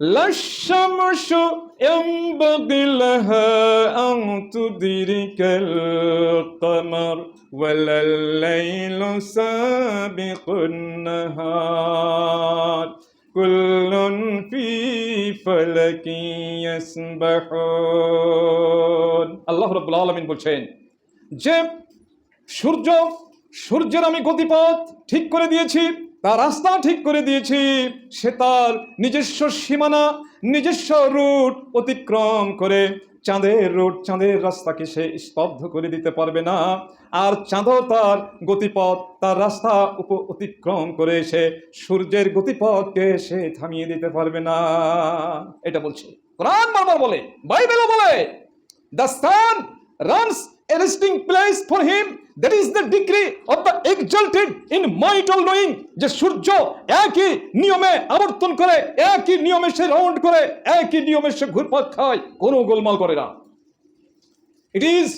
لا الشمس ينبغي لها أن تدرك القمر ولا الليل سابق النهار كل في فلك يسبحون আল্লাহ রাব্বুল আলামিন বলছেন যে সূর্য সূর্যের আমি গতিপথ ঠিক করে দিয়েছি তার রাস্তা ঠিক করে দিয়েছি। সে তার নিজস্ব সীমানা, নিজস্ব রুট অতিক্রম করে চাঁদের রুট, চাঁদের রাস্তাকে সে স্তব্ধ করে দিতে পারবে না। আর চাঁদও তার গতিপথ, তার রাস্তা উপ অতিক্রম করে সে সূর্যের গতিপথকে সে থামিয়ে দিতে পারবে না। এটা বলছে। কোরআন বারবার বলে, বাইবেলও বলে The sun runs a resting place for him. That is the degree of the exalted in might all knowing. যে সূর্য একই নিয়মে আবর্তন করে একই নিয়মে সে রাউন্ড করে একই নিয়মে সে ঘুরপাক খায় কোনো গোলমাল করে না It is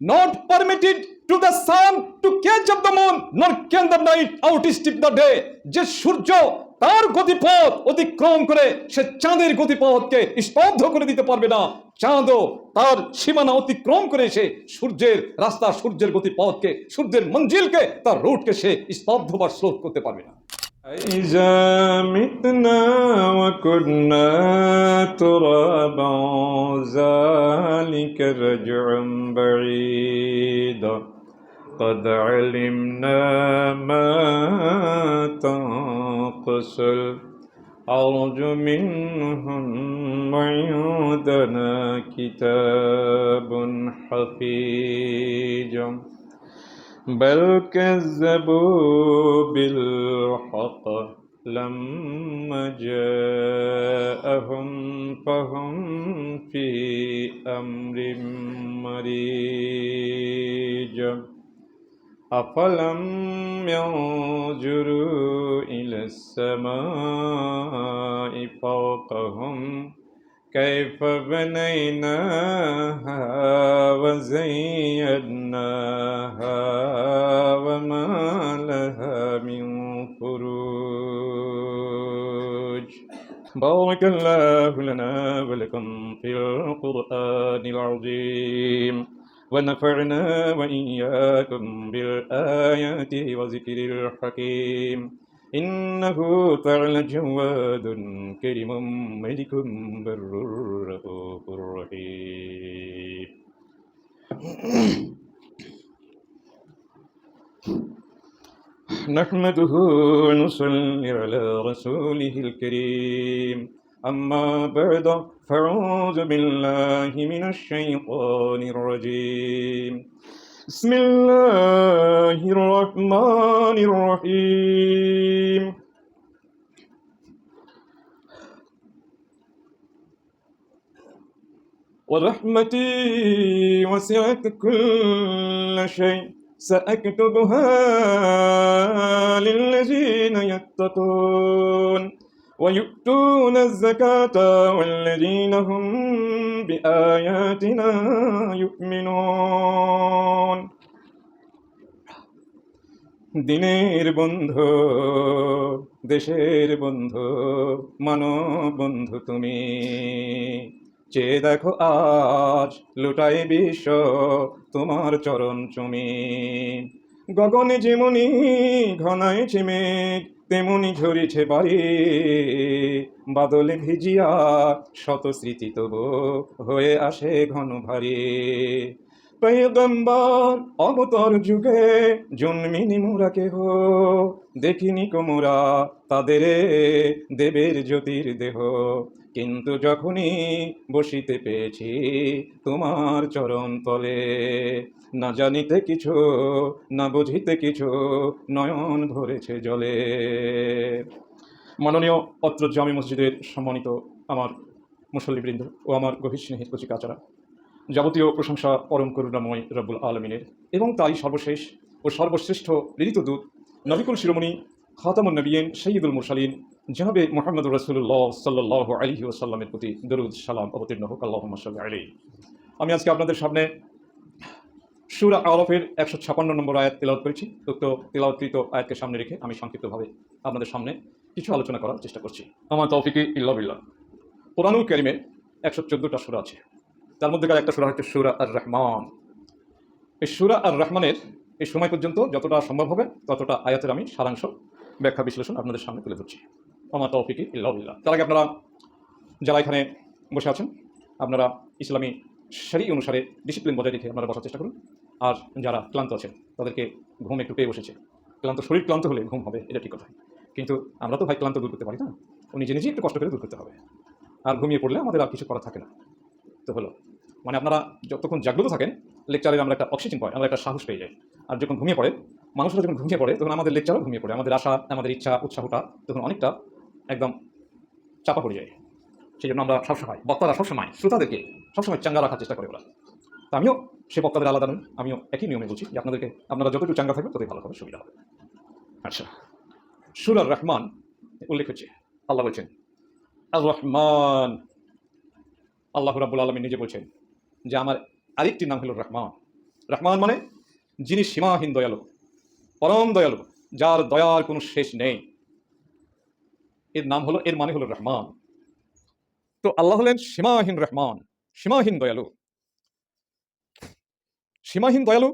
not permitted to the sun to catch up the moon, nor can the night outstrip the day. যে সূর্য তার গতিপথ অতিক্রম করে সে চাঁদের গতিপথকে স্তব্ধ করে দিতে পারবে না চাঁদও তার সীমানা অতিক্রম করে সে সূর্যের রাস্তা সূর্যের গতিপথকে সূর্যের মঞ্জিলকে তার রুটকে সে স্তব্ধ বা স্লো করতে পারবে না إذا متنا وكنا ترابا ذلك رجع بعيد قد علمنا ما تنقص الأرض منهم وعندنا كتاب حفيظ. بل كذبوا بالحق لما جاءهم فهم في أمر مريج. أفلم ينظروا إلى السماء فوقهم كيف بنيناها وزيناها وما لها من فروج بارك الله لنا ولكم في القرآن العظيم ونفعنا وإياكم بالآيات وذكر الحكيم. إنه تعالى جواد كريم ملك بر رؤوف رحيم. نحمده ونصلي على رسوله الكريم. أما بعد فأعوذ بالله من الشيطان الرجيم. بسم الله الرحمن الرحيم. ورحمتي وسعت كل شيء. سأكتبها للذين يتقون. ويؤتون الزكاة والذين هم بآياتنا يؤمنون দিনের বন্ধু দেশের বন্ধু মানব বন্ধু তুমি চেয়ে দেখো আজ লুটাই বিশ্ব তোমার চরণ চুমি গগনে যেমনি ঘনাইছে মেঘ তেমনি ঝরিছে বাড়ি বাদলে ভিজিয়া স্মৃতি তবু হয়ে আসে ঘন ভারী। পৈগম্বর অবতর যুগে জন্মিনি মোরা কেহ, দেখিনি কোমরা তাদের দেবের জ্যোতির দেহ। কিন্তু যখনই বসিতে পেয়েছি তোমার চরণ তলে, না জানিতে কিছু, না বুঝিতে কিছু, নয়ন ভরেছে জলে। মাননীয় অত্র জামি মসজিদের সম্মানিত আমার মুসল্লিবৃন্দ ও আমার গভীর স্নেহিত কচি কাচারা, যাবতীয় প্রশংসা পরম করুণাময় রব্বুল আলমিনের। এবং তাই সর্বশেষ ও সর্বশ্রেষ্ঠ প্রেরিত দূত নবিকুল শিরোমণি খাতামুন নবীন সঈদুল মুরসালিন, জনাবে মোহাম্মদ রসুল্লাহ সাল্লাহ আলী ওসাল্লামের প্রতি দরুদ সালাম অবতীর্ণ হোক আল্লাহ সাল্লাহ আলী আমি আজকে আপনাদের সামনে সুরা আরফের একশো ছাপান্ন নম্বর আয়াত তেলাওয়াত করেছি। উক্ত তেলাওয়াতকৃত আয়াতকে সামনে রেখে আমি সংক্ষিপ্তভাবে আপনাদের সামনে কিছু আলোচনা করার চেষ্টা করছি। আমার তৌফিকে ইল্লা বিল্লাহ। কোরআনুল করিমে একশো চোদ্দোটা সুরা আছে। তার মধ্যেকার একটা সুরা হচ্ছে সুরা আর রহমান এই সুরা আর রহমানের এই সময় পর্যন্ত যতটা সম্ভব হবে, ততটা আয়াতের আমি সারাংশ, ব্যাখ্যা বিশ্লেষণ আপনাদের সামনে তুলে ধরছি। আমার তৌফিকি ইল্লাহ তার আগে আপনারা যারা এখানে বসে আছেন, আপনারা ইসলামী সারি অনুসারে ডিসিপ্লিন বজায় রেখে আপনারা বসার চেষ্টা করুন। আর যারা ক্লান্ত আছেন তাদেরকে ঘুম একটু পেয়ে বসেছে। ক্লান্ত শরীর ক্লান্ত হলে ঘুম হবে, এটা ঠিক কথা কিন্তু আমরা তো ভাই ক্লান্ত দূর করতে পারি না? ও নিজে নিজেই একটু কষ্ট করে দূর করতে হবে। আর ঘুমিয়ে পড়লে আমাদের আর কিছু করা থাকে না। তো হলো মানে আপনারা যতক্ষণ জাগ্রত থাকেন লেকচারের আমরা একটা অক্সিজেন পাই আমরা একটা সাহস পেয়ে যাই। আর যখন ঘুমিয়ে পড়ে, মানুষরা যখন ঘুমিয়ে পড়ে, তখন আমাদের লেকচারও ঘুমিয়ে পড়ে। আমাদের আশা, আমাদের ইচ্ছা, উৎসাহটা তখন অনেকটা একদম চাপা পড়ে যায়। সেই জন্য আমরা সবসময়, বক্তারা সবসময়, শ্রোতাদেরকে সবসময় চাঙ্গা রাখার চেষ্টা করে ওরা। তো আমিও সে বক্তাদের আলাদা নই আমিও একই নিয়মে বলছি যে আপনাদেরকে, আপনারা যতটুকু চাঙ্গা থাকবে ততই ভালো হবে, সুবিধা হবে। আচ্ছা সুর আর রহমান উল্লেখ হচ্ছে, আল্লাহ বলছেন, আর রহমান। আল্লাহ রাবুল আলমী নিজে বলছেন যে, আমার আরেকটি নাম হলো রহমান। রহমান মানে যিনি সীমাহীন দয়ালু, পরম দয়ালু, যার দয়ার কোনো শেষ নেই। এর নাম হলো, এর মানে হলো রহমান। তো আল্লাহ হলেন সীমাহীন রহমান, সীমাহীন দয়ালু। সীমাহীন দয়ালু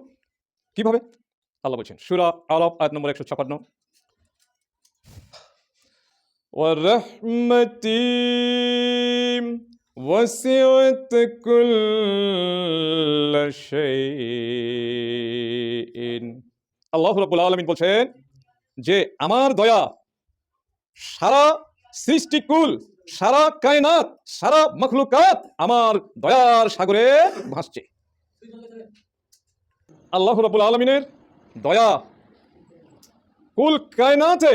কিভাবে আল্লাহ বলছেন সুরা আরব আয়াত নম্বর একশো ছাপান্ন ورحمتي وسعت كل شيء আল্লাহ রাব্বুল আলামিন বলছেন যে আমার দয়া সারা সৃষ্টিকুল সারা কায়নাত সারা মখলুকাত আমার দয়ার সাগরে ভাসছে আল্লাহ রাব্বুল আলমিনের দয়া কুল কায়নাতে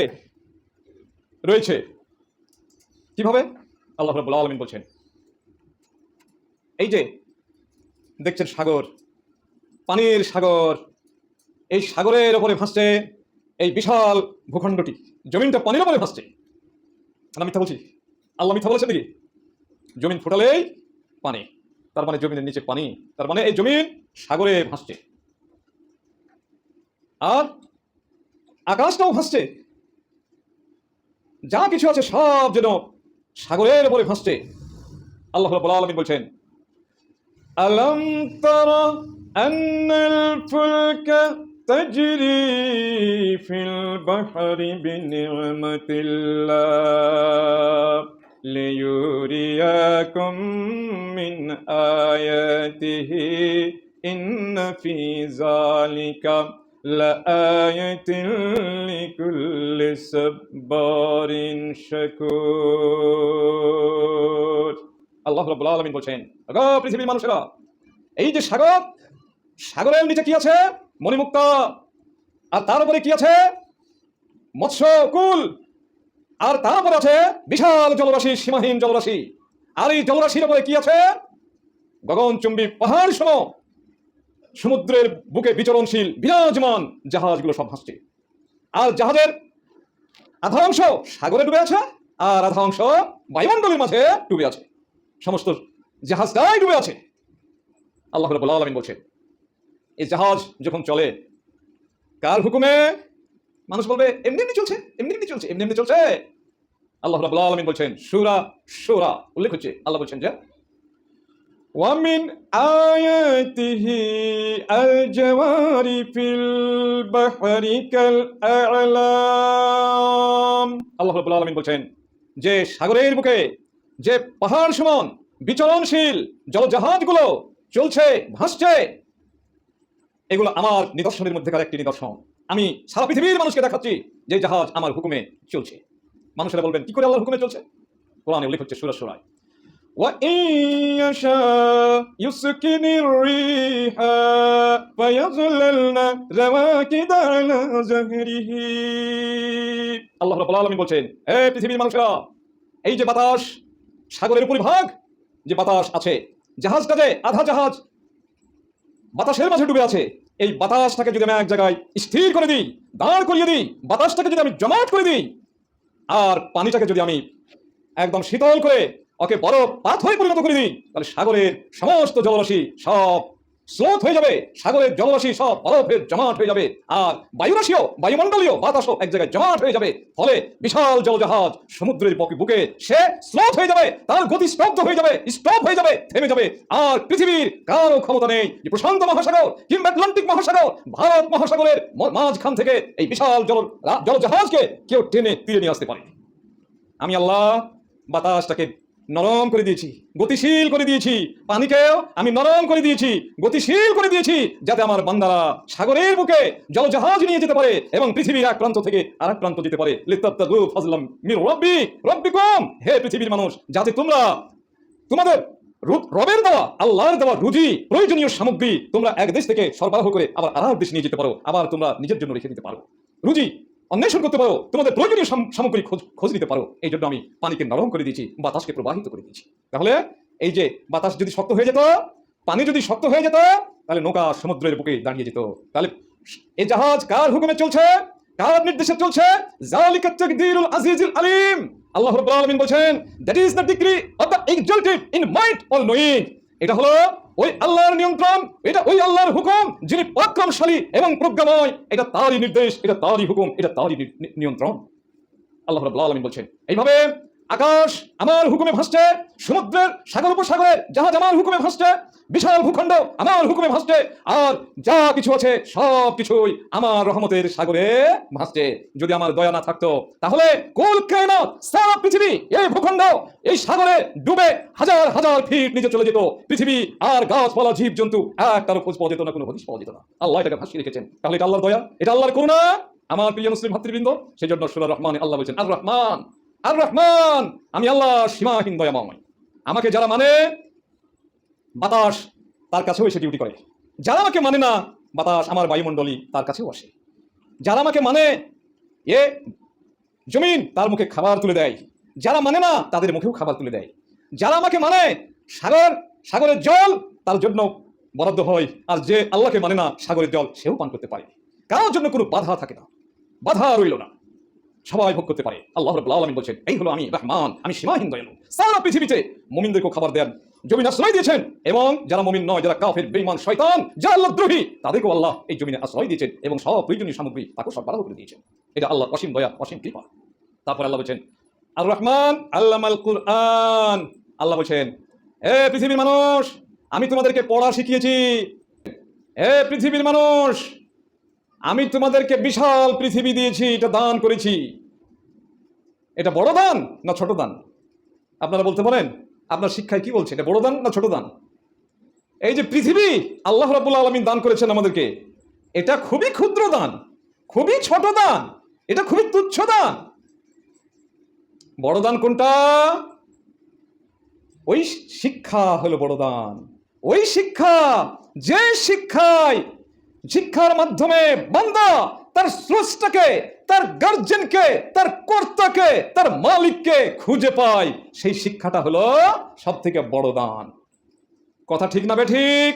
রয়েছে। কীভাবে? আল্লাহ রাব্বুল আলমিন বলছেন, এই যে দেখছেন সাগর, পানির সাগর, এই সাগরের ওপরে ভাসছে এই বিশাল ভূখণ্ডটি, জমিনটা পানির ওপরে ভাসছে। আমি মিথ্যা বলছি? আল্লাহ মিথ্যা বলেছে নাকি? জমিন ফুটালেই পানি, তার মানে জমিনের নিচে পানি, তার মানে এই জমিন সাগরে ভাসছে। আর আকাশটাও ভাসছে। যা কিছু আছে সব যেন সাগরের উপরে ভাসছে। আল্লাহ রাব্বুল আলামিন বলছেন, আলম তারা আন্নাল ফুলকা তাজরি ফিল বাহরি বিনি'মাতিল্লাহ লিয়ুরিয়াকুম মিন لآية لكل صبار شكور আল্লাহ রাব্বুল আলামিন বলছেন আগো পৃথিবীর মানুষেরা এই যে সাগর সাগরের নিচে কি আছে মণিমুক্তা আর তার উপরে কি আছে মৎস্য কুল আর তার উপরে আছে বিশাল জলরাশি সীমাহীন জলরাশি আর এই জলরাশির উপরে কি আছে গগনচুম্বী পাহাড় সম সমুদ্রের বুকে বিচরণশীল বিরাজমান জাহাজগুলো সব ভাসছে। আর জাহাজের আধা অংশ সাগরে ডুবে আছে, আর আধা অংশ বায়ুমণ্ডলের মাঝে ডুবে আছে। সমস্ত জাহাজটাই ডুবে আছে। আল্লাহ রাব্বুল আলামিন বলছে এই জাহাজ যখন চলে, কার হুকুমে? মানুষ বলবে, এমনি এমনি চলছে, এমনি এমনি চলছে, এমনি এমনি চলছে। আল্লাহ রাব্বুল আলামিন বলছেন, সুরা সুরা। উল্লেখ হচ্ছে, আল্লাহ বলছেন যে ومن آياته الجوار في البحر كالأعلام আল্লাহ রাব্বুল আলামিন বলছেন যে সাগরের বুকে যে পাহাড় সমান বিচরণশীল জলজাহাজগুলো চলছে ভাসছে এগুলো আমার নিদর্শনের মধ্যেকার একটি নিদর্শন আমি সারা পৃথিবীর মানুষকে দেখাচ্ছি যে জাহাজ আমার হুকুমে চলছে মানুষেরা বলবেন কি করে আল্লাহর হুকুমে চলছে কোরআনে উল্লেখ হচ্ছে সুরা সুরায় وإن يشاء يسكن الريح فيظللن رواكد على ظهره আল্লাহ রাব্বুল আলামিন বলছেন হে পৃথিবীর মানুষরা এই যে বাতাস সাগরের উপরিভাগ যে বাতাস আছে জাহাজটা যে আধা জাহাজ বাতাসের মাঝে ডুবে আছে এই বাতাসটাকে যদি আমি এক জায়গায় স্থির করে দিই দাঁড় করিয়ে দিই বাতাসটাকে যদি আমি জমাট করে দিই আর পানিটাকে যদি আমি একদম শীতল করে ওকে বরফ পাথরে পরিণত করে দিই তাহলে সাগরের সমস্ত জলরাশি সব স্লোথ হয়ে যাবে। সাগরের জলরাশি সব বরফের জমাট হয়ে যাবে। আর বায়ুরাশিও, বায়ুমণ্ডলীয় বাতাসও এক জায়গায় জমাট হয়ে যাবে। ফলে বিশাল জলজাহাজ সমুদ্রের বুকে বুকে সে স্লোথ হয়ে যাবে। তার গতি স্তব্ধ হয়ে যাবে স্টপ হয়ে যাবে, থেমে যাবে। আর পৃথিবীর কারও ক্ষমতা নেই। যে প্রশান্ত মহাসাগর কিংবা আটলান্টিক মহাসাগর, ভারত মহাসাগরের মাঝখান থেকে এই বিশাল জল জলজাহাজকে কেউ টেনে তীরে নিয়ে আসতে পারে। আমি আল্লাহ বাতাসটাকে নরম করে দিয়েছি, গতিশীল করে দিয়েছি। পানিকেও আমি নরম করে দিয়েছি, গতিশীল করে দিয়েছি, যাতে আমার বান্দারা সাগরের বুকে জলজাহাজ নিয়ে যেতে পারে এবং পৃথিবীর এক প্রান্ত থেকে আর এক প্রান্ত যেতে পারে। মির রব্বি, রব্বিকুম। হে পৃথিবীর মানুষ, যাতে তোমরা তোমাদের রবের দেওয়া, আল্লাহর দেওয়া রুজি, প্রয়োজনীয় সামগ্রী তোমরা এক দেশ থেকে সরবরাহ করে আবার আর দেশ নিয়ে যেতে পারো। আবার তোমরা নিজের জন্য রেখে দিতে পারো। রুজি অন্বেষণ করতে পারো। তোমাদের প্রয়োজনীয় সামগ্রী খোঁজ নিতে পারো। এই জন্য আমি পানিকে নরম করে দিয়েছি, বাতাসকে প্রবাহিত করে দিয়েছি। তাহলে এই যে বাতাস যদি শক্ত হয়ে যেত, পানি যদি শক্ত হয়ে যেত, তাহলে নৌকা সমুদ্রের বুকে দাঁড়িয়ে যেত। তাহলে এই জাহাজ কার হুকুমে চলছে? কার নির্দেশে চলছে? আজিজুল আলিম। আল্লাহ রাব্বুল আলামিন বলেন that is the degree of the exalted in might all knowing এটা হলো ওই আল্লাহর নিয়ন্ত্রণ, এটা ওই আল্লাহর হুকুম, যিনি পরাক্রমশালী এবং প্রজ্ঞাময়, এটা তারই নির্দেশ, এটা তারই হুকুম, এটা তারই নিয়ন্ত্রণ। আল্লাহ রাব্বুল বলছেন, এইভাবে আকাশ আমার হুকুমে ভাসছে, সমুদ্রের সাগর উপসাগরের জাহাজ আমার হুকুমে ভাসছে, বিশাল ভূখণ্ড আমার হুকুমে ভাসছে, আর যা কিছু আছে সব কিছুই আমার রহমতের সাগরে ভাসছে। যদি আমার দয়া না থাকতো, তাহলে কুল কায়নাত পৃথিবী এই ভূখণ্ড, এই সাগরে ডুবে হাজার হাজার ফিট নিচে চলে যেত। পৃথিবী আর গাছপালা জীব জন্তু এক তারও খোঁজ পাওয়া যেত না, কোনো হদিশ পাওয়া যেত না। আল্লাহ এটাকে ভাসিয়ে রেখেছেন। তাহলে এটা আল্লাহর দয়া, এটা আল্লাহর করুণা। আমার প্রিয় মুসলিম ভাতৃবৃন্দ সেই জন্য সুরা রহমান আল্লাহ বলছেন, আর রহমান। আর রহমান আমি আল্লাহ সীমাহীন দয়াময়। আমাকে যারা মানে বাতাস তার কাছেও এসে ডিউটি করে। যারা আমাকে মানে না, বাতাস আমার বায়ুমণ্ডলী তার কাছেও আসে। যারা আমাকে মানে এ জমিন তার মুখে খাবার তুলে দেয়। যারা মানে না, তাদের মুখেও খাবার তুলে দেয়। যারা আমাকে মানে সাগর, সাগরের জল তার জন্য বরাদ্দ হয়। আর যে আল্লাহকে মানে না, সাগরের জল সেও পান করতে পারে। কারোর জন্য কোনো বাধা থাকে না। বাধা রইল না। সবাই ভোগ করতে পারে। আল্লাহ রাব্বুল আলামিন বলছেন, এই হলো আমি রহমান, আমি সীমাহীন দয়ালু। সারা পৃথিবীতে মুমিনদেরকে খাবার দেন জমিন আশ্রয় দিয়েছেন এবং যারা মমিন নয়, যারা কাফের, বেঈমান, শয়তান, যারা আল্লাহ দ্রোহী, তাদেরকেও আল্লাহ এই জমিনে আশ্রয় দিয়েছেন এবং সব প্রয়োজনীয় সামগ্রী তাকে সরবরাহ করে দিয়েছেন। এটা আল্লাহ অসীম দয়া, অসীম কৃপা। তারপর আল্লাহ বলছেন আর রহমান আল্লামাল কুরআন। আল্লাহ বলছেন, এ পৃথিবীর মানুষ, আমি তোমাদেরকে পড়া শিখিয়েছি। এ পৃথিবীর মানুষ আমি তোমাদেরকে বিশাল পৃথিবী দিয়েছি, এটা দান করেছি। এটা বড় দান না ছোট দান? আপনারা বলতে পারেন, আপনার শিক্ষায় কি বলছে, এটা বড় দান না ছোট দান? এই যে পৃথিবী আল্লাহ রাবুল আলমিন দান করেছেন আমাদেরকে, এটা খুবই ক্ষুদ্র দান, খুবই ছোট দান, এটা খুবই তুচ্ছ দান। বড় দান কোনটা? ওই শিক্ষা হলো বড় দান। ওই শিক্ষা, যে শিক্ষায় শিক্ষার মাধ্যমে বান্দা তার স্রষ্টাকে, তার গার্জেনকে তার কর্তাকে, তার মালিককে খুঁজে পায়। সেই শিক্ষাটা হলো সব থেকে বড় দান। কথা ঠিক না বে ঠিক?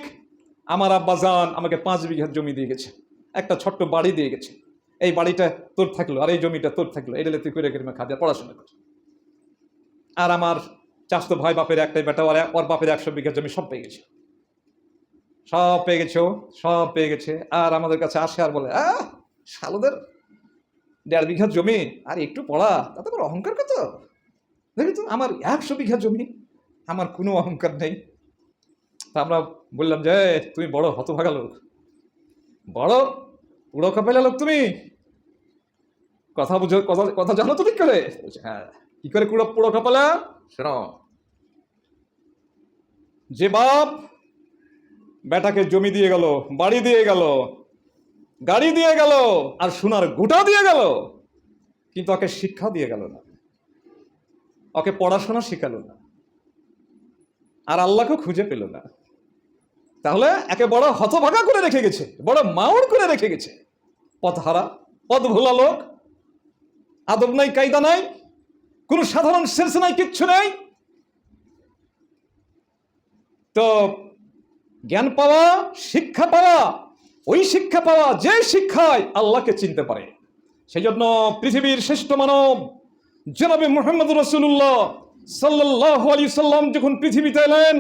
আমার আব্বাজান আমাকে পাঁচ বিঘার জমি দিয়ে গেছে। একটা ছোট্ট বাড়ি দিয়ে গেছে। এই বাড়িটা তোর থাকল আর এই জমিটা তোর থাকল। এটা তুই করে করে খাদ্য পড়াশোনা কর। আর আমার চাষতো ভাই বাপের একটাই বেটা ওর বাপের একশো বিঘা জমি সব পেয়ে গেছে। সব পেয়ে গেছো, সব পেয়ে গেছে। আর আমাদের কাছে আসে আর বলে, আহ, শালোদের দেড় বিঘা জমি, আর একটু পড়া, তাতে আমার অহংকার কত দেখি তো, আমার একশো বিঘা জমি, আমার কোনো অহংকার নেই। তা আমরা বললাম যে তুমি বড় হতভাগা লোক। বড় পুরো কপেলা লোক তুমি। কথা বুঝো, কথা কথা জানো তো ঠিক করে? হ্যাঁ কি করে পুরো পুরো কপালা, শোনো। যে বাপ বেটাকে জমি দিয়ে গেল, বাড়ি দিয়ে গেল, গাড়ি দিয়ে গেল, আর সোনার গোটা দিয়ে গেল। কিন্তু ওকে শিক্ষা দিয়ে গেল না। ওকে পড়াশোনা শেখালো না। আর আল্লাহকে খুঁজে পেল না। তাহলে একে বড় হতভাগা করে রেখে গেছে, বড় মাউর করে রেখে গেছে। পথহারা পথ ভোলা লোক। আদব নাই, কায়দা নাই। কোনো সাধারণ সেন্স নাই, কিচ্ছু নাই। তো জ্ঞান পাওয়া, শিক্ষা পাওয়া, ওই শিক্ষা পাওয়া যে শিক্ষায় আল্লাহকে চিনতে পারে। সেই জন্য পৃথিবীর শ্রেষ্ঠ মানব, জনাবে মোহাম্মদ রসুল্লাহ সাল্লাহ আলী সাল্লাম যখন পৃথিবীতে এলেন,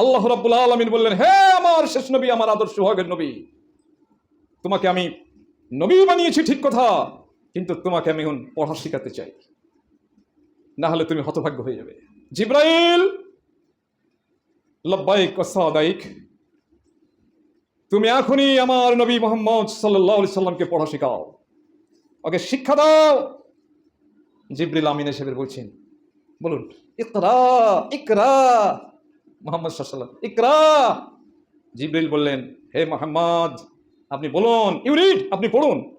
আল্লাহ রাব্বুল আলামিন বললেন, হে আমার শেষ নবী, আমার আদর্শ ভাগের নবী, তোমাকে আমি নবী বানিয়েছি ঠিক কথা, কিন্তু তোমাকে আমি এখন পড়া শেখাতে চাই। না হলে তুমি হতভাগ্য হয়ে যাবে। জিব্রাইল, লব্বাইক ওয়াসাদাইক তুমি এখনই আমার নবী মোহাম্মদ আলাইহি সাল্লামকে পড়া শেখাও। ওকে, শিক্ষা দাও। জিব্রিল আমিন হিসেবে বলছেন বলুন, ইকরা ইকরা। মোহাম্মদ সাল্লাম, ইকরা। জিব্রিল বললেন, হে মোহাম্মদ, আপনি বলুন ইউরিড আপনি পড়ুন।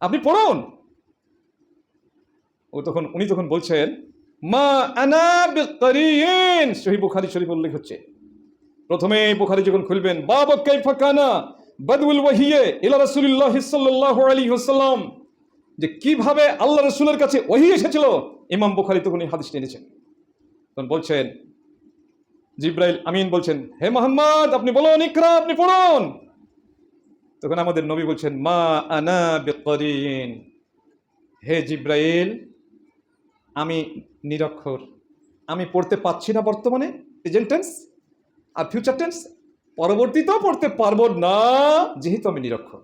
আপনি পড়ুন। ও তখন, উনি তখন বলছেন, মা আনা সহি বুখারী শরীফ উল্লেখ হচ্ছে। প্রথমে বুখারী যখন খুলবেন, বাবা কাইফা কানা বাদউল ওয়াহিয়ে ইলা রাসূলুল্লাহ সাল্লাল্লাহু আলাইহি ওয়াসাল্লাম, যে কীভাবে আল্লাহ রসুলের কাছে ওহি এসেছিল? ইমাম বুখারী তখন এই হাদিস এনেছেন। তখন বলছেন, জিব্রাইল আমিন বলছেন, হে মোহাম্মদ, আপনি বলুন, ইকরা, আপনি পড়ুন। তখন আমাদের নবী বলছেন, মা আনা বিকরিন। হে জিব্রাইল, আমি নিরক্ষর। আমি পড়তে পাচ্ছি না বর্তমানে, প্রেজেন্ট টেন্স। আর ফিউচার টেন্স পরবর্তীতেও পড়তে পারব না, যেহেতু আমি নিরক্ষর।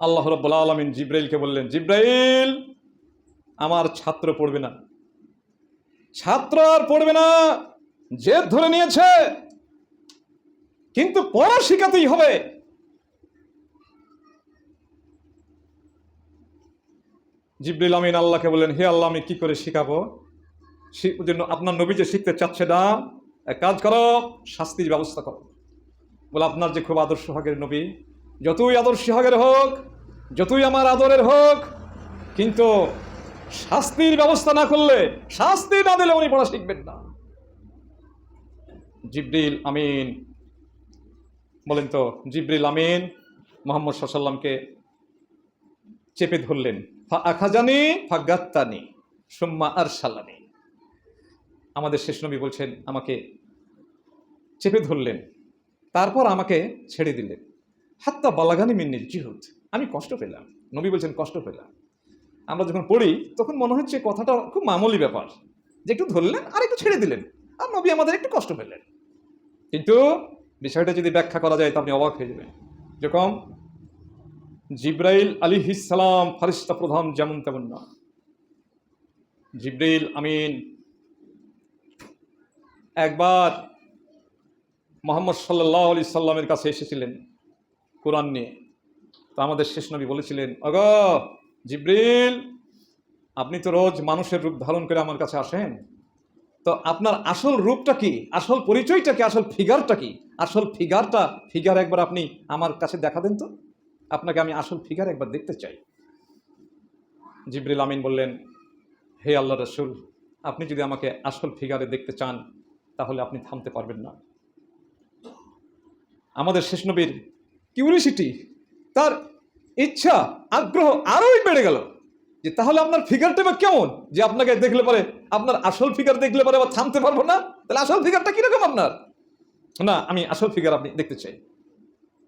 আল্লাহ রব্বুল আলমিন জিব্রাইলকে বললেন, জিব্রাইল, আমার ছাত্র পড়বে না। ছাত্র আর পড়বে না, জেদ ধরে নিয়েছে। কিন্তু পড়া শেখাতেই হবে। জিব্রিল আমিন আল্লাহকে বললেন, হে আল্লাহ, আমি কি করে শিখাবো? জন্য আপনার নবী যে শিখতে চাচ্ছে না এক কাজ করো, শাস্তির ব্যবস্থা করো। বলে, আপনার যে খুব আদর্শ ভাগের নবী, যতই আদর্শ ভাগের হোক, যতই আমার আদরের হোক, কিন্তু শাস্তির ব্যবস্থা না করলে, শাস্তি না দিলে উনি পড়া শিখবেন না। জিব্রিল আমিন। বলেন তো, জিব্রিল আমিন মোহাম্মদ সাল্লামকে চেপে ধরলেন, ফা আখাজানি, ফা গাত্তানি, সুম্মা আর সাল্লানি আমাদের শেষ নবী বলছেন, আমাকে চেপে ধরলেন, তারপর আমাকে ছেড়ে দিলেন। হাত্তা বালাগানি মিন্নির জিহুদ। আমি কষ্ট পেলাম। নবী বলছেন, কষ্ট পেলাম। আমরা যখন পড়ি, তখন মনে হচ্ছে কথাটা খুব মামুলি ব্যাপার, যে একটু ধরলেন আর একটু ছেড়ে দিলেন, আর নবী আমাদের একটু কষ্ট পেলেন। কিন্তু বিষয়টা যদি ব্যাখ্যা করা যায়, তা আপনি অবাক হয়ে যাবেন। যেরকম জিব্রাইল আলী ইসালাম ফারিস্তা প্রধান যেমন তেমন না জিব্রাইল আমিন একবার মোহাম্মদ সাল্লাহ আলি সাল্লামের কাছে এসেছিলেন কোরআন নিয়ে। তো আমাদের শেষ নবী বলেছিলেন অগ জিব্রিল, আপনি তো রোজ মানুষের রূপ ধারণ করে আমার কাছে আসেন। তো আপনার আসল রূপটা কি? আসল পরিচয়টা কি? আসল ফিগারটা কি? আসল ফিগারটা ফিগার একবার আপনি আমার কাছে দেখা দেন তো। আপনাকে আমি আসল ফিগার একবার দেখতে চাই। জিব্রিল আমিন বললেন, হে আল্লাহ রসুল, আপনি যদি আমাকে আসল ফিগারে দেখতে চান তাহলে আপনি থামতে পারবেন না। আমাদের শেষ নবীর কিউরিসিটি তার ইচ্ছা, আগ্রহ আরোই বেড়ে গেল যে তাহলে আপনার ফিগারটা বা কেমন? যে আপনাকে দেখলে পরে, আপনার আসল ফিগার দেখলে পরে আবার থামতে পারব না? তাহলে আসল ফিগারটা কীরকম আপনার? না, আমি আসল ফিগার আপনি দেখতে চাই।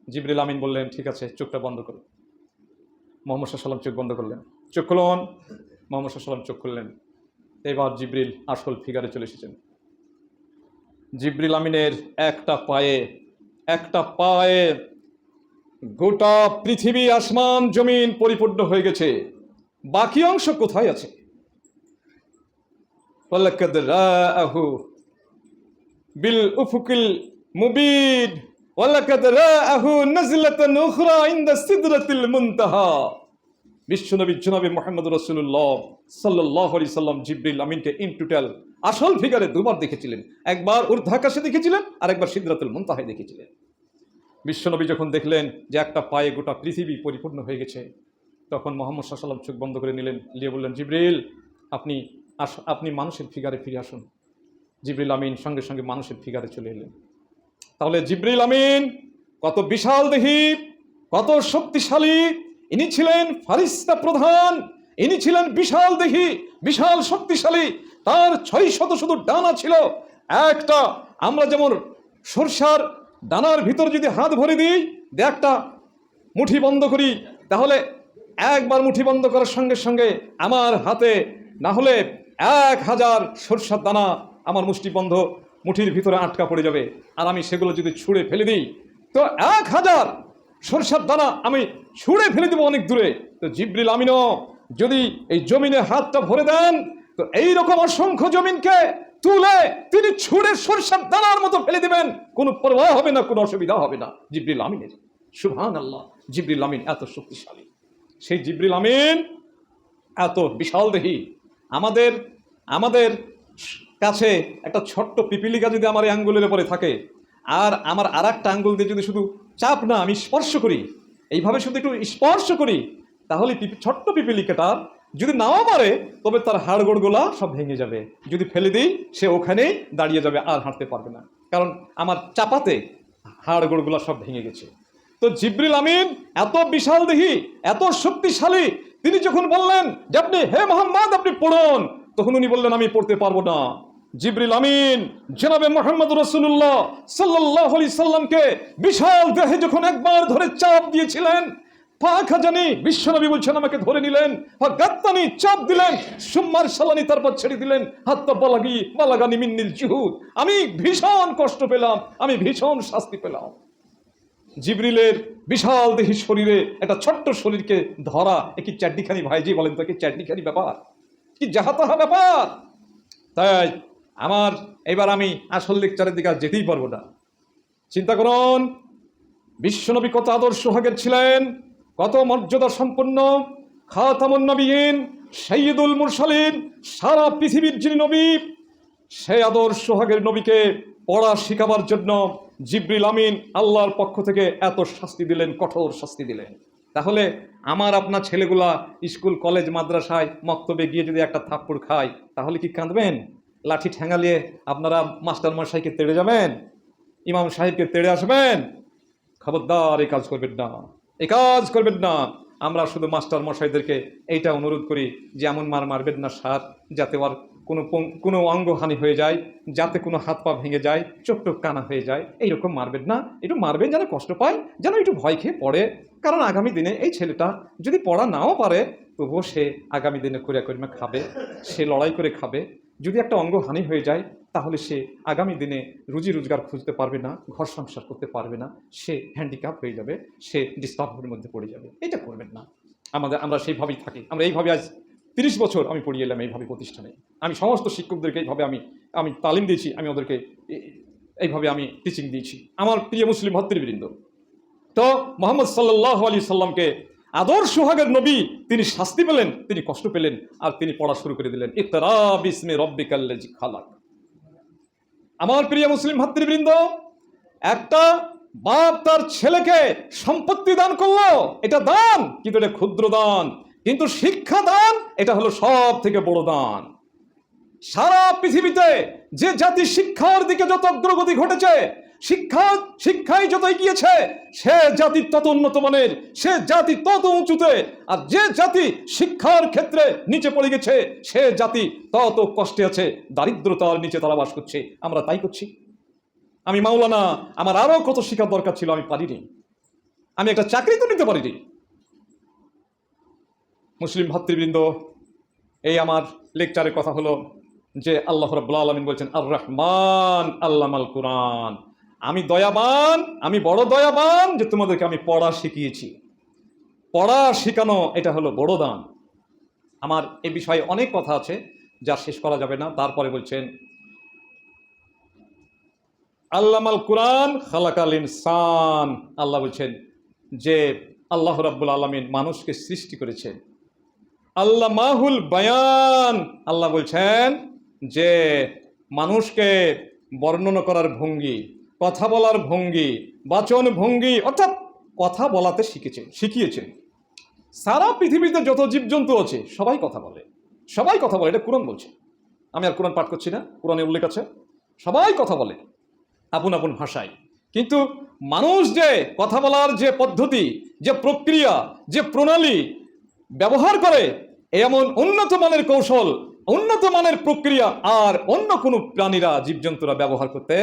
জিবরিল আমিন বললেন, ঠিক আছে, চোখটা বন্ধ করুন মোহাম্মদ সাল্লাম চোখ বন্ধ করলেন। চোখ খুলন মোহাম্মদ সাল্লাম চোখ খুললেন। এবার জিবরিল আসল ফিগারে চলে এসেছেন। জিব্রিল আমিনের একটা পায়ে একটা পায়ে গোটা পৃথিবী আসমান জমিন পরিপূর্ণ হয়ে গেছে। বাকি অংশ কোথায় আছে? বিল উফুকিল মুবিন, ওয়ালাকাদ রাআহু নাজলাতান উখরা ইনদা সিদরাতিল মুনতাহা। বিশ্বনবী জনাবি মোহাম্মদ রসুল্লাহ সাল্লাহ আলি সাল্লাম জিব্রিল আমিনকে ইন টোটাল আসল ফিগারে দুবার দেখেছিলেন। একবার ঊর্ধ্বাকাশে দেখেছিলেন আর একবার সিদ্ধাতুল মুনতাহায় দেখেছিলেন। বিশ্বনবী যখন দেখলেন যে একটা পায়ে গোটা পৃথিবী পরিপূর্ণ হয়ে গেছে, তখন মোহাম্মদ সাল্লাম চোখ বন্ধ করে নিলেন, নিয়ে বললেন, জিব্রিল, আপনি আস, আপনি মানুষের ফিগারে ফিরে আসুন। জিব্রিল আমিন সঙ্গে সঙ্গে মানুষের ফিগারে চলে এলেন। তাহলে জিব্রিল আমিন কত বিশাল দেহি, কত শক্তিশালী ইনি ছিলেন ফারিস্তা প্রধান, ইনি ছিলেন বিশাল দেহি, বিশাল শক্তিশালী, তার ছয় শত শুধু ডানা ছিল, একটা আমরা যেমন সরষার ডানার ভিতর যদি হাত ভরে দিই দিয়ে একটা মুঠি বন্ধ করি, তাহলে একবার মুঠি বন্ধ করার সঙ্গে সঙ্গে আমার হাতে না হলে এক হাজার সরষার দানা আমার মুষ্টিবন্ধ মুঠির ভিতরে আটকা পড়ে যাবে। আর আমি সেগুলো যদি ছুঁড়ে ফেলে দিই, তো এক হাজার সরষার দানা আমি ছুঁড়ে ফেলে দেবো অনেক দূরে। তো জিব্রিল আমিনও যদি এই জমিনে হাতটা ভরে দেন, তো এই রকম অসংখ্য জমিনকে তুলে তিনি ছুঁড়ে সরষার দানার মতো ফেলে দেবেন। কোনো পরোয়া হবে না, কোনো অসুবিধা হবে না। জিব্রিল আমিনের। সুবহান আল্লাহ জিব্রিল আমিন এত শক্তিশালী। সেই জিব্রিল আমিন এত বিশাল দেহি। আমাদের আমাদের কাছে একটা ছোট্ট পিপিলিকা যদি আমার এই আঙ্গুলের উপরে থাকে আর আমার আর একটা আঙ্গুল দিয়ে যদি শুধু চাপ না, আমি স্পর্শ করি, এইভাবে শুধু একটু স্পর্শ করি, তাহলে ছোট্ট পিপিলিকাটা যদি নাও পারে তবে তার হাড়গোড়গুলা সব ভেঙে যাবে। যদি ফেলে দিই, সে ওখানেই দাঁড়িয়ে যাবে আর হাঁটতে পারবে না। কারণ আমার চাপাতে হাড়গোড়গুলা সব ভেঙে গেছে। তো জিব্রিল আমিন এত বিশাল দেহি, এত শক্তিশালী, তিনি যখন বললেন, যে আপনি হে মোহাম্মদ, আপনি পড়ুন, তখন উনি বললেন, আমি পড়তে পারব না। জিব্রিল আমিন, জনাবে মোহাম্মদ রসুল্লাহ সাল্লাহ আলি সাল্লামকে বিশাল দেহে যখন একবার ধরে চাপ দিয়েছিলেন পাখা জানি বিশ্বনবী বলছেন, আমাকে ধরে নিলেন। গাত্তানি চাপ দিলেন, সুম্মার সালানি তারপর ছেড়ে দিলেন। হাত্তা বালাগি বালাগানি মিন্নিল জুহুদ। আমি ভীষণ কষ্ট পেলাম, আমি ভীষণ শাস্তি পেলাম। জিবরিলের বিশাল দেহি শরীরে একটা ছোট্ট শরীরকে ধরা, এ কি চাড্ডিখানি ভাইজি বলেন তো কি ব্যাপার? কি যাহাতাহা ব্যাপার? তাই আমার এবার আমি আসল লেকচারের দিকে যেতেই পারব না। চিন্তা করুন, বিশ্বনবী কত আদর্শ হাগের ছিলেন, কত মর্যাদা সম্পন্ন, খাতামুন নবীন সৈয়দুল মুরসালিন, সারা পৃথিবীর যিনি নবী সেই আদর্শ হাগের নবীকে পড়া শিখাবার জন্য জিব্রিল আমিন আল্লাহর পক্ষ থেকে এত শাস্তি দিলেন, কঠোর শাস্তি দিলেন। তাহলে আমার আপনার ছেলেগুলা স্কুল, কলেজ, মাদ্রাসায় মক্তবে গিয়ে যদি একটা থাপ্পড় খায়, তাহলে কি কাঁদবেন? লাঠি ঠ্যাঙালিয়ে আপনারা মাস্টার মশাইকে তেড়ে যাবেন, ইমাম সাহেবকে তেড়ে আসবেন। খবরদার এই কাজ করবেন না এই কাজ করবেন না। আমরা শুধু মাস্টার মশাইদেরকে এইটা অনুরোধ করি যে এমন মার মারবেন না সার যাতে ওর কোনো কোনো অঙ্গহানি হয়ে যায়, যাতে কোনো হাত পা ভেঙে যায়, চোখ টোক কানা হয়ে যায়, এইরকম মারবেন না। একটু মারবেন যেন কষ্ট পায়, যেন একটু ভয় খেয়ে পড়ে। কারণ আগামী দিনে এই ছেলেটা যদি পড়া নাও পারে, তবুও সে আগামী দিনে করিয়া করিমা খাবে, সে লড়াই করে খাবে। যদি একটা অঙ্গহানি হয়ে যায়, তাহলে সে আগামী দিনে রুজি রোজগার খুঁজতে পারবে না, ঘর সংসার করতে পারবে না, সে হ্যান্ডিক্যাপ হয়ে যাবে, সে ডিস্টার্বের মধ্যে পড়ে যাবে। এটা করবেন না। আমাদের, আমরা সেইভাবেই থাকি। আমরা এইভাবে আজ তিরিশ বছর আমি পড়িয়ে এলাম এইভাবে প্রতিষ্ঠানে। আমি সমস্ত শিক্ষকদেরকে এইভাবে আমি আমি তালিম দিয়েছি, আমি ওদেরকে এইভাবে আমি টিচিং দিয়েছি। আমার প্রিয় মুসলিম ভদ্রবৃন্দ তো মোহাম্মদ সাল্লাহ আলী সাল্লামকে আদর্শ সোহাগের নবী, তিনি শাস্তি পেলেন, তিনি কষ্ট পেলেন, আর তিনি পড়া শুরু করে দিলেন। খালাক। আমার প্রিয় মুসলিম ভাতৃবৃন্দ, একটা বাপ তার ছেলেকে সম্পত্তি দান করল, এটা দান, কিন্তু এটা ক্ষুদ্র দান, কিন্তু শিক্ষা দান, এটা হলো সব থেকে বড় দান। সারা পৃথিবীতে যে জাতি শিক্ষার দিকে যত অগ্রগতি ঘটেছে শিক্ষা, শিক্ষাই যত এগিয়েছে, সে জাতি তত উন্নত মানের, সে জাতি তত উঁচুতে, আর যে জাতি শিক্ষার ক্ষেত্রে নিচে পড়ে গেছে, সে জাতি তত কষ্টে আছে, দারিদ্রতার নিচে তারা বাস করছে। আমরা তাই করছি। আমি মাওলানা, আমার আরও কত শিক্ষার দরকার ছিল আমি পারিনি। আমি একটা চাকরি তো নিতে পারিনি। মুসলিম ভাতৃবৃন্দ, এই আমার লেকচারের কথা হলো যে আল্লাহ রাব্বুল আলামিন বলছেন আর রহমান আল্লামাল কোরআন। আমি দয়াবান, আমি বড় দয়াবান যে তোমাদেরকে আমি পড়া শিখিয়েছি। পড়া শেখানো এটা হলো বড় দান। আমার এ বিষয়ে অনেক কথা আছে, যা শেষ করা যাবে না। তারপরে বলছেন, আল্লামাল কোরআন খালাকাল ইনসান। আল্লাহ বলছেন যে আল্লাহ রাব্বুল আলমিন মানুষকে সৃষ্টি করেছেন। আল্লাহ মাহুল বায়ান। আল্লাহ বলছেন যে মানুষকে বর্ণনা করার ভঙ্গি কথা বলার ভঙ্গি, বাচন ভঙ্গি, অর্থাৎ কথা বলাতে শিখেছেন, শিখিয়েছেন। সারা পৃথিবীতে যত জীবজন্তু আছে, সবাই কথা বলে। সবাই কথা বলে, এটা কোরআন বলছে। আমি আর কোরআন পাঠ করছি না, কোরআনে উল্লেখ আছে। সবাই কথা বলে, আপন আপন ভাষায়। কিন্তু মানুষ যে কথা বলার যে পদ্ধতি, যে প্রক্রিয়া, যে প্রণালী ব্যবহার করে এমন উন্নত মানের কৌশল উন্নত মানের প্রক্রিয়া আর অন্য কোনো প্রাণীরা জীবজন্তুরা ব্যবহার করতে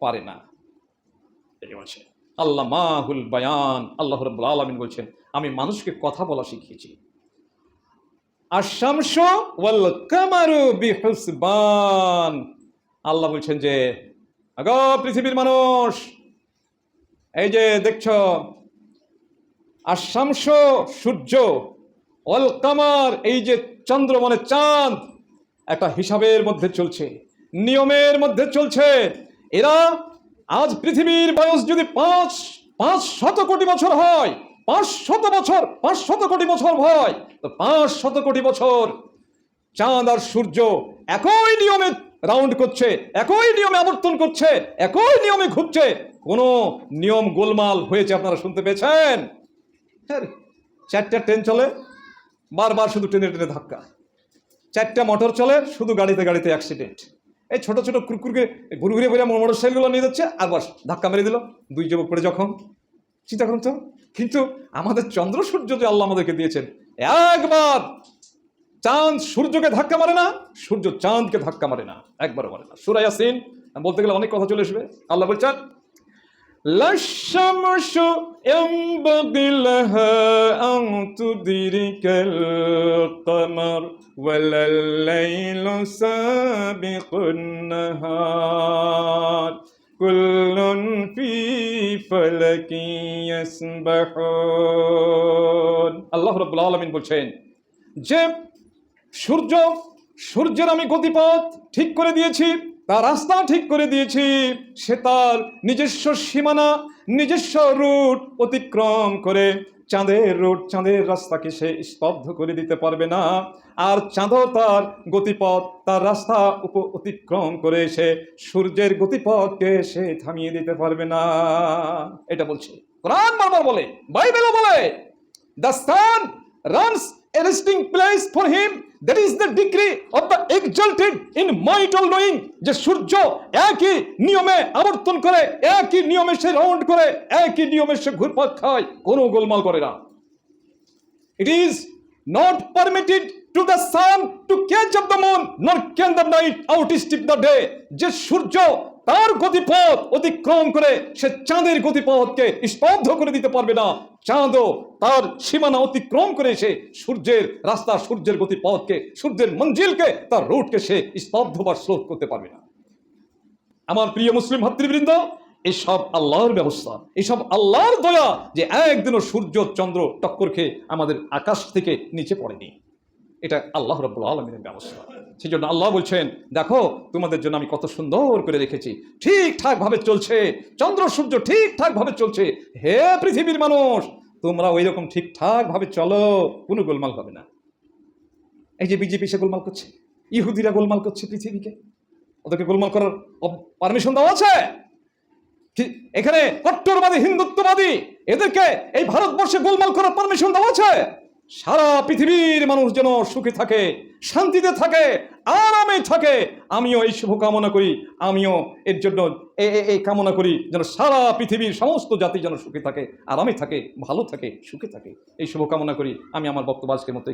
পারে না। আল্লাহ মাহুল বায়ান আল্লাহ রব্বুল আলমিন বলছেন আমি মানুষকে কথা বলা শিখিয়েছি। আশামস ওয়াল কামারু বিহুসবান। আল্লাহ বলছেন যে আগ পৃথিবীর মানুষ এই যে দেখছ আশাংশ সূর্য অল কামার এই যে চন্দ্র মানে চাঁদ একটা হিসাবের মধ্যে চলছে, নিয়মের মধ্যে চলছে। এরা আজ পৃথিবীর বয়স যদি পাঁচ পাঁচ শত কোটি বছর হয়, পাঁচ শত বছর, পাঁচ শত কোটি বছর হয়, তো পাঁচ শত কোটি বছর। চাঁদ আর সূর্য একই নিয়মে রাউন্ড করছে, একই নিয়মে আবর্তন করছে, একই নিয়মে ঘুরছে। কোনো নিয়ম গোলমাল হয়েছে আপনারা শুনতে পেয়েছেন? চারটা ট্রেন চলে, বারবার শুধু ট্রেনে ট্রেনে ধাক্কা। চারটা মোটর চলে, শুধু গাড়িতে গাড়িতে অ্যাক্সিডেন্ট এই ছোট ছোট কুরকুরকে ঘুরে ঘুরে বলে মোটর সাইকেলগুলো নিয়ে যাচ্ছে, আর বাস, ধাক্কা মেরে দিল। দুই যুবক পড়ে যখন চিন্তা করুন তো কিন্তু আমাদের চন্দ্র সূর্য যে আল্লাহ আমাদেরকে দিয়েছেন, একবার চাঁদ সূর্যকে ধাক্কা মারে না, সূর্য চাঁদকে ধাক্কা মারে না, একবারও মারে না। সুরাই আসিন বলতে গেলে অনেক কথা চলে আসবে। আল্লাহ বলছেন للشمس ينبغي لها أن تدرك القمر ولا الليل سابق النهار كل في فلك يسبحون আল্লাহ রাব্বুল আলামিন বলছেন যে সূর্য সূর্যের আমি গতিপথ ঠিক করে দিয়েছি তার রাস্তা ঠিক করে দিয়েছি। সে তার নিজস্ব সীমানা, নিজস্ব রুট অতিক্রম করে চাঁদের রুট, চাঁদের রাস্তাকে সে স্তব্ধ করে দিতে পারবে না। আর চাঁদও তার গতিপথ, তার রাস্তা উপ অতিক্রম করে সে সূর্যের গতিপথকে সে থামিয়ে দিতে পারবে না। এটা বলছে। কোরআন বারবার বলে, বাইবেলও বলে, the sun runs a resting place for him. That is the degree of the exalted in might all knowing. যে সূর্য একই নিয়মে আবর্তন করে একই নিয়মে সে রাউন্ড করে একই নিয়মে সে ঘুরপাক খায় কোনো গোলমাল করে না It is not permitted to the sun to catch up the moon, nor can the night outstrip the day. যে সূর্য তার গতিপথ অতিক্রম করে সে চাঁদের গতিপথকে স্তব্ধ করে দিতে পারবে না চাঁদও তার সীমানা অতিক্রম করে সে সূর্যের রাস্তা, সূর্যের গতিপথকে, সূর্যের মঞ্জিলকে, তার রুটকে সে স্তব্ধ বা স্লোধ করতে পারবে না। আমার প্রিয় মুসলিম ভাতৃবৃন্দ, এসব আল্লাহর ব্যবস্থা, এসব আল্লাহর দয়া যে একদিনও সূর্য, চন্দ্র টক্কর খেয়ে আমাদের আকাশ থেকে নিচে পড়েনি। এটা আল্লাহ রব্বুল আলমিনের ব্যবস্থা। সেই জন্য আল্লাহ বলছেন, দেখো, তোমাদের জন্য আমি কত সুন্দর করে রেখেছি। ঠিকঠাক ভাবে চলছে। চন্দ্র, সূর্য ঠিকঠাক ভাবে চলছে। হে পৃথিবীর মানুষ, তোমরা ওই রকম ঠিকঠাক ভাবে চলো, কোনো গোলমাল হবে না। এই যে বিজেপি, সে গোলমাল করছে। ইহুদিরা গোলমাল করছে পৃথিবীকে। ওদেরকে গোলমাল করার পারমিশন দেওয়া আছে? এখানে কট্টরবাদী, হিন্দুত্ববাদী, এদেরকে এই ভারতবর্ষে গোলমাল করার পারমিশন দেওয়া আছে? সারা পৃথিবীর মানুষ যেন সুখে থাকে, শান্তিতে থাকে, আরামে থাকে। আমিও এই শুভ কামনা করি, আমিও এর জন্য এই কামনা করি যেন সারা পৃথিবীর সমস্ত জাতি যেন সুখে থাকে, আরামে থাকে, ভালো থাকে, সুখে থাকে। এই শুভ কামনা করি। আমি আমার বক্তব্য আজকের মতো